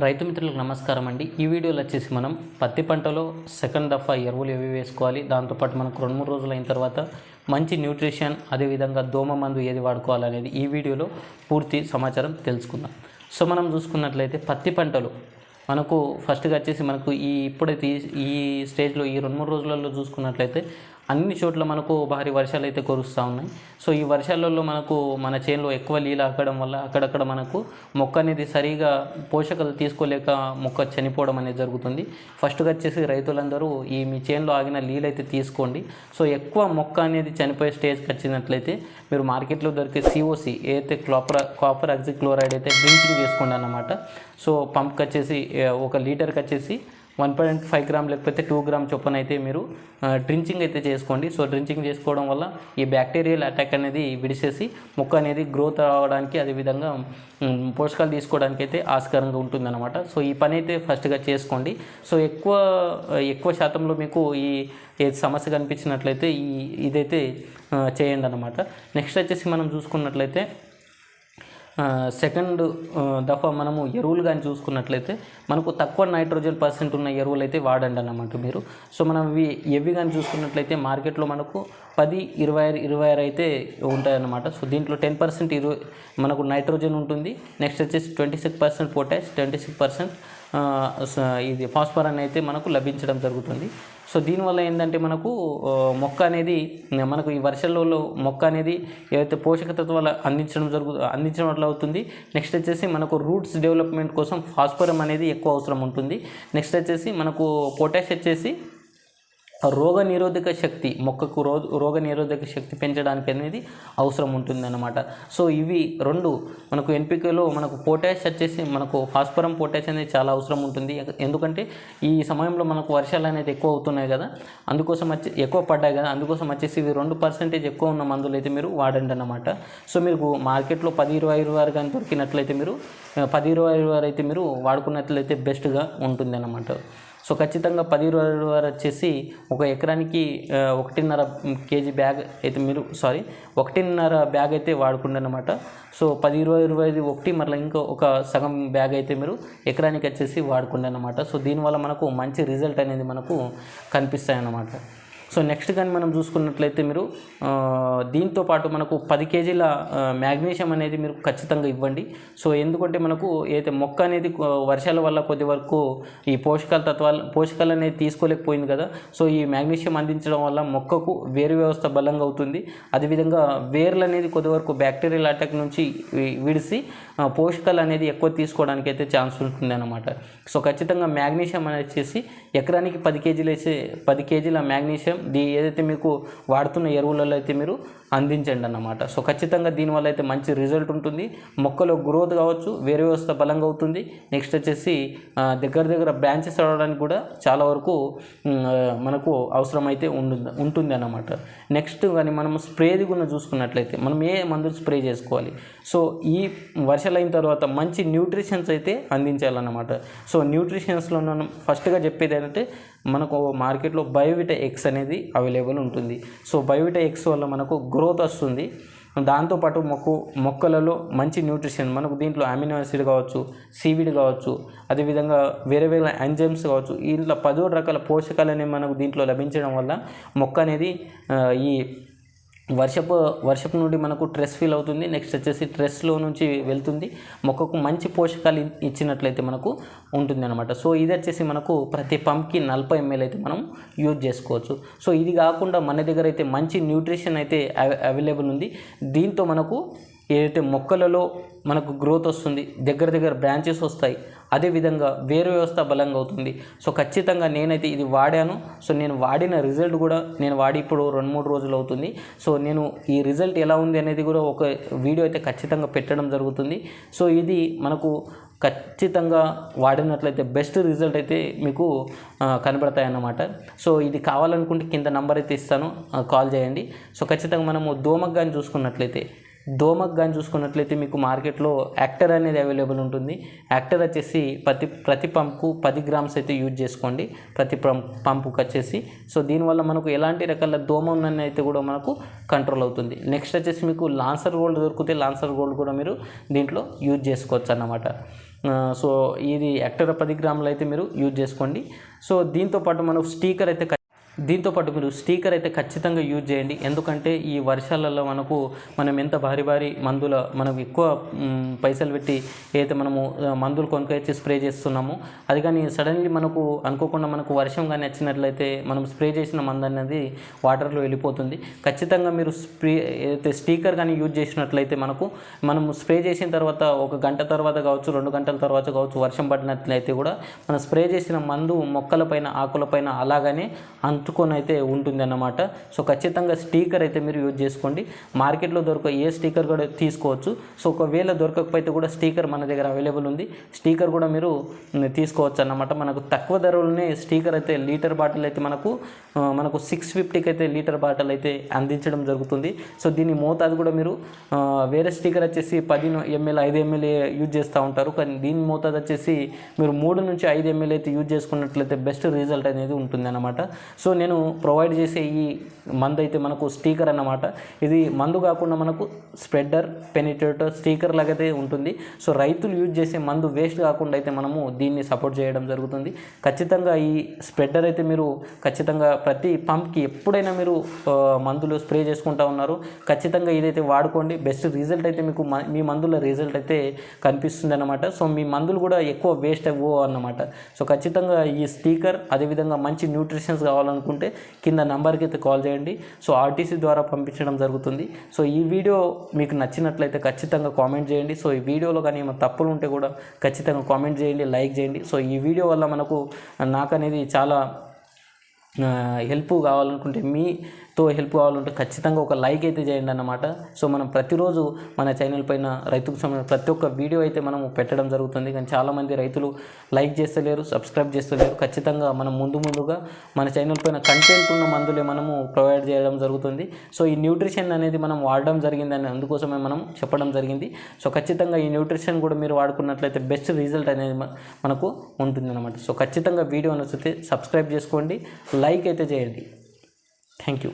రైతు మిత్రులకు నమస్కారం అండి. ఈ వీడియోలో వచ్చేసి మనం పత్తి పంటలో సెకండ్ దఫా ఎరువులు ఏవి వేసుకోవాలి? దాంతోపాటు మనకు రెండు మూడు రోజులు అయిన తర్వాత మంచి న్యూట్రిషన్ అదేవిధంగా దోమ మందు ఏది వాడుకోవాలనేది ఈ వీడియోలో పూర్తి సమాచారం తెలుసుకుందాం. సో మనం చూసుకున్నట్లయితే పత్తి పంటలు మనకు ఫస్ట్గా వచ్చేసి మనకు ఈ ఇప్పుడైతే ఈ- ఈ స్టేజ్లో ఈ రెండు మూడు రోజులలో చూసుకున్నట్లయితే అన్ని చోట్ల మనకు భారీ వర్షాలు అయితే కురుస్తూ ఉన్నాయి. సో ఈ వర్షాలలో మనకు మన చేనులో ఎక్కువ నీళ్ళు ఆకడం వల్ల అక్కడక్కడ మనకు మొక్క అనేది సరిగా పోషకాలు తీసుకోలేక మొక్క చనిపోవడం అనేది జరుగుతుంది. ఫస్ట్గా వచ్చేసి రైతులందరూ ఈ మీ చేనులో ఆగిన నీళ్ళు అయితే తీసుకోండి. సో ఎక్కువ మొక్క అనేది చనిపోయే స్టేజ్కి వచ్చినట్లయితే మీరు మార్కెట్లో దొరికే సిఓసి ఏదైతే క్లాపర్ కాపర్ ఆక్సిక్లోరైడ్ అయితే డ్రింకింగ్ చేసుకోండి అన్నమాట. సో పంప్కి వచ్చేసి ఒక లీటర్కి వచ్చేసి వన్ పాయింట్ ఫైవ్ గ్రామ్ లేకపోతే టూ గ్రామ్ చొప్పున అయితే మీరు డ్రించింగ్ అయితే చేసుకోండి. సో డ్రించింగ్ చేసుకోవడం వల్ల ఈ బ్యాక్టీరియల్ అటాక్ అనేది విడిసేసి మొక్క అనేది గ్రోత్ అవ్వడానికి అదేవిధంగా పోషకాలు తీసుకోవడానికి అయితే ఆస్కారంగా ఉంటుందన్నమాట. సో ఈ పని అయితే ఫస్ట్గా చేసుకోండి. సో ఎక్కువ ఎక్కువ శాతంలో మీకు ఈ ఏ సమస్య కనిపించినట్లయితే ఈ ఇదైతే చేయండి అనమాట నెక్స్ట్ వచ్చేసి మనం చూసుకున్నట్లయితే సెకండ్ దఫా మనము ఎరువులు కానీ చూసుకున్నట్లయితే మనకు తక్కువ నైట్రోజన్ పర్సెంట్ ఉన్న ఎరువులు అయితే వాడండి అన్నమాట మీరు. సో మనం ఇవి ఎవి కానీ చూసుకున్నట్లయితే మార్కెట్లో మనకు పది ఇరవై ఆరు ఇరవై ఆరు అయితే ఉంటాయన్నమాట. సో దీంట్లో టెన్ పర్సెంట్ ఇరవై మనకు నైట్రోజన్ ఉంటుంది. నెక్స్ట్ వచ్చేసి twenty six percent potash twenty six percent ఇది ఫాస్ఫరన్ అయితే మనకు లభించడం జరుగుతుంది. సో దీనివల్ల ఏంటంటే మనకు మొక్క అనేది మనకు ఈ వర్షాలలో మొక్క అనేది ఏదైతే పోషక తత్వాలు అందించడం జరుగు అందించడం అట్లా అవుతుంది. నెక్స్ట్ వచ్చేసి మనకు రూట్స్ డెవలప్మెంట్ కోసం ఫాస్ఫరం అనేది ఎక్కువ అవసరం ఉంటుంది. నెక్స్ట్ వచ్చేసి మనకు పొటాష్ వచ్చేసి రోగ నిరోధక శక్తి మొక్కకు రో రోగ నిరోధక శక్తి పెంచడానికి అనేది అవసరం ఉంటుందన్నమాట. సో ఇవి రెండు మనకు ఎన్పికలో మనకు పొటాష్ వచ్చేసి మనకు ఫాస్ఫరం పొటాష్ అనేది చాలా అవసరం ఉంటుంది. ఎందుకంటే ఈ సమయంలో మనకు వర్షాలు అనేది ఎక్కువ అవుతున్నాయి కదా. అందుకోసం వచ్చి ఎక్కువ పడ్డాయి కదా. అందుకోసం వచ్చేసి ఇవి రెండు పర్సెంటేజ్ ఎక్కువ ఉన్న మందులు అయితే మీరు వాడండి అన్నమాట. సో మీకు మార్కెట్లో పది ఇరవై ఇరవై ఆరు కానీ దొరికినట్లయితే మీరు పది ఇరవై ఇరవై ఆరు అయితే మీరు వాడుకున్నట్లయితే బెస్ట్గా ఉంటుంది అన్నమాట సో ఖచ్చితంగా పది రోజుల వారు వచ్చేసి ఒక ఎకరానికి ఒకటిన్నర కేజీ బ్యాగ్ అయితే మీరు సారీ ఒకటిన్నర బ్యాగ్ అయితే వాడుకుండనమాట సో పది ఇరవై ఇరవై ఐదు ఒకటి మరలా ఇంకో ఒక సగం బ్యాగ్ అయితే మీరు ఎకరానికి వచ్చేసి వాడుకుండనమాట సో దీనివల్ల మనకు మంచి రిజల్ట్ అనేది మనకు కనిపిస్తాయి అన్నమాట సో నెక్స్ట్ కానీ మనం చూసుకున్నట్లయితే మీరు దీంతో పాటు మనకు పది కేజీల మ్యాగ్నీషియం అనేది మీరు ఖచ్చితంగా ఇవ్వండి. సో ఎందుకంటే మనకు ఏదైతే మొక్క అనేది వర్షాల వల్ల కొద్ది వరకు ఈ పోషకాల తత్వాలు పోషకాలు అనేది తీసుకోలేకపోయింది కదా. సో ఈ మ్యాగ్నీషియం అందించడం వల్ల మొక్కకు వేరు వ్యవస్థ బలంగా అవుతుంది. అదేవిధంగా వేర్లు అనేది కొద్ది వరకు బ్యాక్టీరియల్ అటాక్ నుంచి విడిసి పోషకాలు అనేది ఎక్కువ తీసుకోవడానికి అయితే ఛాన్స్ ఉంటుంది అనమాట సో ఖచ్చితంగా మ్యాగ్నీషియం అనేది వచ్చేసి ఎకరానికి పది కేజీలు వేసే పది కేజీల మ్యాగ్నీషియం దీ ఏదైతే మీకు వాడుతున్న ఎరువులలో అయితే మీరు అందించండి అన్నమాట. సో ఖచ్చితంగా దీనివల్ల అయితే మంచి రిజల్ట్ ఉంటుంది. మొక్కలో గ్రోత్ కావచ్చు వేరే వ్యవస్థ బలంగా అవుతుంది. నెక్స్ట్ వచ్చేసి దగ్గర దగ్గర బ్రాంచెస్ అవడానికి కూడా చాలా వరకు మనకు అవసరం అయితే ఉంటుంది ఉంటుంది అన్నమాట. నెక్స్ట్ కానీ మనం స్ప్రేది కూడా చూసుకున్నట్లయితే మనం ఏ మందులు స్ప్రే చేసుకోవాలి? సో ఈ వర్షాలు అయిన తర్వాత మంచి న్యూట్రిషన్స్ అయితే అందించాలన్నమాట. సో న్యూట్రిషన్స్లో మనం ఫస్ట్గా చెప్పేది ఏంటంటే మనకు మార్కెట్లో బయోవిటా ఎక్స్ అనేది అవైలబుల్ ఉంటుంది. సో బయోవిటా ఎక్స్ వల్ల మనకు గ్రోత్ వస్తుంది. దాంతోపాటు మొక్కు మొక్కలలో మంచి న్యూట్రిషన్ మనకు దీంట్లో అమినో యాసిడ్ కావచ్చు సీవిడ్ కావచ్చు అదేవిధంగా వేరే వేరే ఎంజైమ్స్ కావచ్చు ఇంట్లో పదో రకాల పోషకాలు అనేవి మనకు దీంట్లో లభించడం వల్ల మొక్క అనేది ఈ వర్షపు వర్షపు నుండి మనకు ట్రెస్ ఫీల్ అవుతుంది. నెక్స్ట్ వచ్చేసి స్ట్రెస్లో నుంచి వెళ్తుంది. మొక్కకు మంచి పోషకాలు ఇచ్చినట్లయితే మనకు ఉంటుంది అనమాట సో ఇది వచ్చేసి మనకు ప్రతి పంప్కి నలభై ఎంఎల్ అయితే మనం యూజ్ చేసుకోవచ్చు. సో ఇది కాకుండా మన దగ్గర అయితే మంచి న్యూట్రిషన్ అయితే అవైలబుల్ ఉంది. దీంతో మనకు ఏదైతే మొక్కలలో మనకు గ్రోత్ వస్తుంది దగ్గర దగ్గర బ్రాంచెస్ వస్తాయి అదేవిధంగా వేరు వ్యవస్థ బలంగా అవుతుంది. సో ఖచ్చితంగా నేనైతే ఇది వాడాను. సో నేను వాడిన రిజల్ట్ కూడా నేను వాడి ఇప్పుడు రెండు మూడు రోజులు అవుతుంది. సో నేను ఈ రిజల్ట్ ఎలా ఉంది అనేది కూడా ఒక వీడియో అయితే ఖచ్చితంగా పెట్టడం జరుగుతుంది. సో ఇది మనకు ఖచ్చితంగా వాడినట్లయితే బెస్ట్ రిజల్ట్ అయితే మీకు కనబడతాయన్నమాట. కనబడతాయి అన్నమాట సో ఇది కావాలనుకుంటే కింద నంబర్ అయితే ఇస్తాను. కాల్ చేయండి. సో ఖచ్చితంగా మనము దోమకు కానీ చూసుకున్నట్లయితే దోమకు కానీ చూసుకున్నట్లయితే మీకు మార్కెట్లో యాక్టర్ అనేది అవైలబుల్ ఉంటుంది. యాక్టర్ వచ్చేసి ప్రతి ప్రతి పంప్కు పది గ్రామ్స్ అయితే యూజ్ చేసుకోండి. ప్రతి పం- వచ్చేసి. సో దీనివల్ల మనకు ఎలాంటి రకాల దోమ అయితే కూడా మనకు కంట్రోల్ అవుతుంది. నెక్స్ట్ వచ్చేసి మీకు లాన్సర్ గోల్డ్ దొరికితే లాన్సర్ గోల్డ్ కూడా మీరు దీంట్లో యూజ్ చేసుకోవచ్చు అన్నమాట. సో ఇది యాక్టర్ పది గ్రాములు అయితే మీరు యూజ్ చేసుకోండి. సో దీంతో పాటు మనకు స్టీకర్ అయితే దీంతో పాటు మీరు స్టీకర్ అయితే ఖచ్చితంగా యూజ్ చేయండి. ఎందుకంటే ఈ వర్షాలలో మనకు మనం ఎంత భారీ భారీ మందుల మనం ఎక్కువ పైసలు పెట్టి ఏదైతే మనము మందులు కొనుకొచ్చి స్ప్రే చేస్తున్నామో అది కానీ సడన్లీ మనకు అనుకోకుండా మనకు వర్షం కానీ వచ్చినట్లయితే మనం స్ప్రే చేసిన మందు అనేది వాటర్లో వెళ్ళిపోతుంది. ఖచ్చితంగా మీరు స్ప్రే ఏదైతే స్టీకర్ కానీ యూజ్ చేసినట్లయితే మనకు మనం స్ప్రే చేసిన తర్వాత ఒక గంట తర్వాత కావచ్చు రెండు గంటల తర్వాత కావచ్చు వర్షం పడినట్లయితే కూడా మనం స్ప్రే చేసిన మందు మొక్కలపైన ఆకులపైన అలాగనే అంటుకొని అయితే ఉంటుంది అన్నమాట సో ఖచ్చితంగా స్టీకర్ అయితే మీరు యూజ్ చేసుకోండి. మార్కెట్లో దొరక ఏ స్టీకర్ కూడా తీసుకోవచ్చు. సో ఒకవేళ దొరకకపోతే కూడా స్టీకర్ మన దగ్గర అవైలబుల్ ఉంది. స్టీకర్ కూడా మీరు తీసుకోవచ్చు అన్నమాట. మనకు తక్కువ ధరలోనే స్టీకర్ అయితే లీటర్ బాటిల్ అయితే మనకు మనకు సిక్స్ ఫిఫ్టీకి అయితే లీటర్ బాటిల్ అయితే అందించడం జరుగుతుంది. సో దీని మోతాదు కూడా మీరు వేరే స్టీకర్ వచ్చేసి పది ఎంఎల్ ఐదు ఎంఎల్ యూజ్ చేస్తూ ఉంటారు. కానీ దీని మోతాదు వచ్చేసి మీరు మూడు నుంచి ఐదు ఎంఎల్ అయితే యూజ్ చేసుకున్నట్లయితే బెస్ట్ రిజల్ట్ అనేది ఉంటుంది అన్నమాట సో నేను ప్రొవైడ్ చేసే ఈ మందు అయితే మనకు స్టీకర్ అన్నమాట. ఇది మందు కాకుండా మనకు స్ప్రెడ్డర్ పెనిట్రేటర్ స్టీకర్ లాగైతే ఉంటుంది. సో రైతులు యూజ్ చేసే మందు వేస్ట్ కాకుండా అయితే మనము దీన్ని సపోర్ట్ చేయడం జరుగుతుంది. ఖచ్చితంగా ఈ స్ప్రెడ్డర్ అయితే మీరు ఖచ్చితంగా ప్రతి పంప్కి ఎప్పుడైనా మీరు మందులు స్ప్రే చేసుకుంటా ఉన్నారు. ఖచ్చితంగా ఇదైతే వాడుకోండి. బెస్ట్ రిజల్ట్ అయితే మీకు మ- మీ మందుల రిజల్ట్ అయితే కనిపిస్తుంది అన్నమాట. సో మీ మందులు కూడా ఎక్కువ వేస్ట్ అవ్వవు అన్నమాట. సో ఖచ్చితంగా ఈ స్టీకర్ అదేవిధంగా మంచి న్యూట్రిషన్స్ కావాలనుకుంటే కింద నంబర్కి అయితే కాల్ చేయండి. సో ఆర్టీసీ ద్వారా పంపించడం జరుగుతుంది. సో ఈ వీడియో మీకు నచ్చినట్లయితే ఖచ్చితంగా కామెంట్ చేయండి. సో ఈ వీడియోలో కానీ ఏమైనా తప్పులు ఉంటే కూడా ఖచ్చితంగా కామెంట్ చేయండి లైక్ చేయండి. సో ఈ వీడియో వల్ల మనకు నాకు అనేది చాలా హెల్ప్ కావాలనుకుంటే మీ సో హెల్ప్ కావాలంటే ఖచ్చితంగా ఒక లైక్ అయితే చేయండి అన్నమాట. సో మనం ప్రతిరోజు మన ఛానల్ పైన రైతుకు సంబంధించిన ప్రతి ఒక్క వీడియో అయితే మనం పెట్టడం జరుగుతుంది. కానీ చాలామంది రైతులు లైక్ చేస్తలేరు సబ్స్క్రైబ్ చేస్తలేరు. ఖచ్చితంగా మనం ముందు ముందుగా మన ఛానల్ పైన కంటెంట్ ఉన్న మందులే మనము ప్రొవైడ్ చేయడం జరుగుతుంది. సో ఈ న్యూట్రిషన్ అనేది మనం వాడడం జరిగిందని అందుకోసమే మనం చెప్పడం జరిగింది. సో ఖచ్చితంగా ఈ న్యూట్రిషన్ కూడా మీరు వాడుకున్నట్లయితే బెస్ట్ రిజల్ట్ అనేది మనకు ఉంటుంది అనమాట సో ఖచ్చితంగా వీడియో నచ్చితే సబ్స్క్రైబ్ చేసుకోండి లైక్ అయితే చేయండి. Thank you